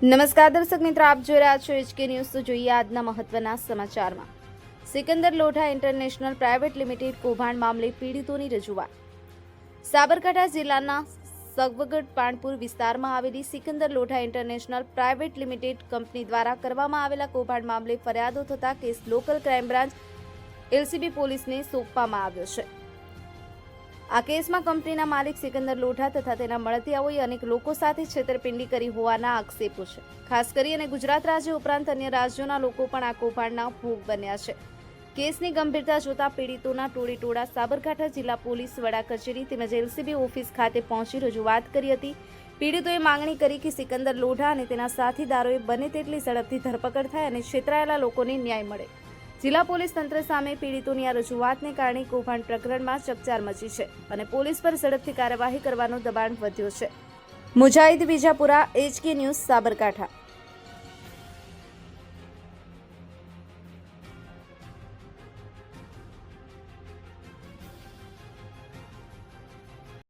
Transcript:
નમસ્કાર દર્શક મિત્રો, આપ જોઈ રહ્યા છો એચકે ન્યૂઝ તો જોઈએ આજના મહત્વના સમાચારમાં. Sikandar Lodha international private limited કૌભાંડ મામલે પીડિતોની રજૂઆત. સાબરકાંઠા જિલ્લાના સગવગઢ પાણપુર વિસ્તારમાં આવેલી Sikandar Lodha international private limited company દ્વારા કરવામાં આવેલા કૌભાંડ મામલે ફરિયાદો થતા case local crime branch LCB પોલીસને સોંપવામાં આવ્યો છે. આ કેસમાં કંપનીના માલિક સિકંદર લોઢા તથા તેના મળતિયાઓએ અનેક લોકો સાથે છેતરપિંડી કરી હોવાના આક્ષેપો છે. ખાસ કરી અને ગુજરાત રાજ્ય ઉપરાંત અન્ય રાજ્યોના લોકો પણ આ કૌભાંડના ભોગ બન્યા છે. કેસની ગંભીરતા જોતા પીડિતોના ટોળી ટોળા સાબરકાંઠા જિલ્લા પોલીસ વડા કચેરી તેમજ એલસીબી ઓફિસ ખાતે પહોંચી રજૂઆત કરી હતી. પીડિતોએ માંગણી કરી કે સિકંદર લોઢા અને તેના સાથીદારોએ બને તેટલી ઝડપથી ધરપકડ થાય અને છેતરાયેલા લોકોને ન્યાય મળે. જિલ્લા પોલીસ તંત્ર સામે પીડિતોની આ રજૂઆતને કારણે કૌભાંડ પ્રકરણમાં ચકચાર મચી છે અને પોલીસ પર ઝડપથી કાર્યવાહી કરવાનું દબાણ વધ્યું છે. Mujahid Vijapura, HK news, Sabarkantha.